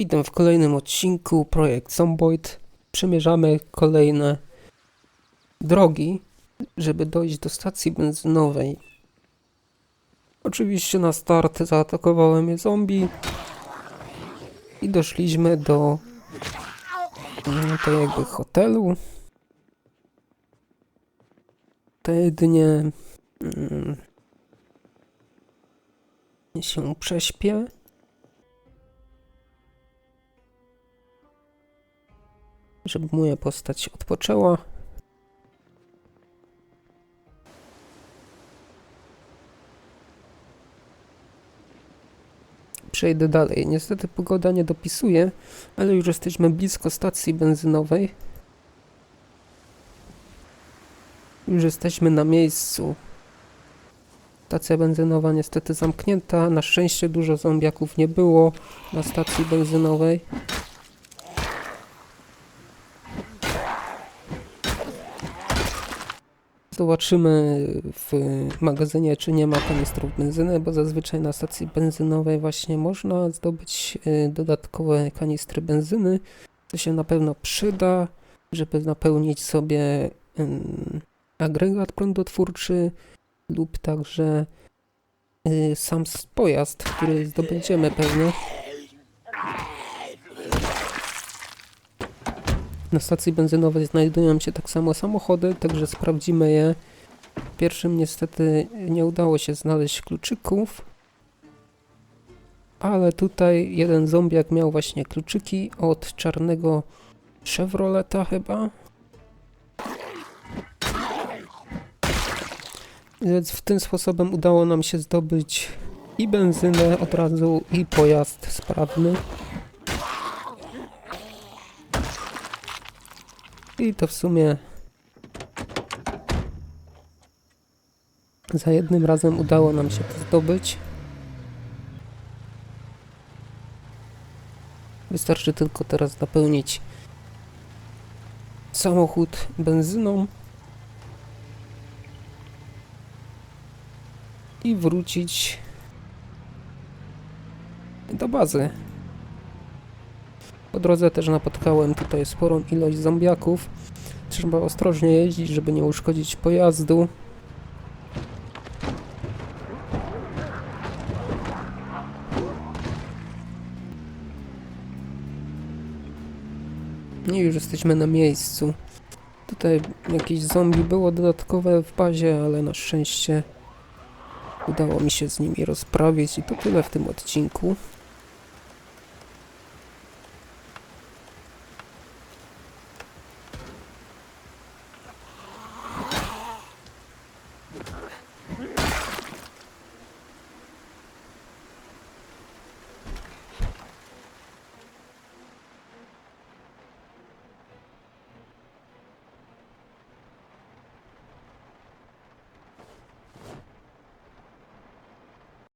Witam w kolejnym odcinku Projekt Zomboid. Przemierzamy kolejne drogi, żeby dojść do stacji benzynowej. Oczywiście na start zaatakowały mnie zombie i doszliśmy do mm, to jakby hotelu. To jedynie mm, się prześpię. Żeby moja postać odpoczęła. Przejdę dalej. Niestety pogoda nie dopisuje, ale już jesteśmy blisko stacji benzynowej. Już jesteśmy na miejscu. Stacja benzynowa niestety zamknięta. Na szczęście dużo zombiaków nie było na stacji benzynowej. Zobaczymy w magazynie, czy nie ma kanistrów benzyny, bo zazwyczaj na stacji benzynowej właśnie można zdobyć y, dodatkowe kanistry benzyny, co się na pewno przyda, żeby napełnić sobie agregat prądotwórczy lub także y, sam pojazd, który zdobędziemy pewnie. Na stacji benzynowej znajdują się tak samo samochody, także sprawdzimy je. Pierwszym niestety nie udało się znaleźć kluczyków, ale tutaj jeden zombiak miał właśnie kluczyki od czarnego Chevroleta chyba. Więc w tym sposobem udało nam się zdobyć i benzynę od razu, i pojazd sprawny. I to w sumie za jednym razem udało nam się to zdobyć. Wystarczy tylko teraz napełnić samochód benzyną i wrócić do bazy. Po drodze też napotkałem tutaj sporą ilość zombiaków. Trzeba ostrożnie jeździć, żeby nie uszkodzić pojazdu. I już jesteśmy na miejscu. Tutaj jakieś zombie było dodatkowe w bazie, ale na szczęście udało mi się z nimi rozprawić i to tyle w tym odcinku.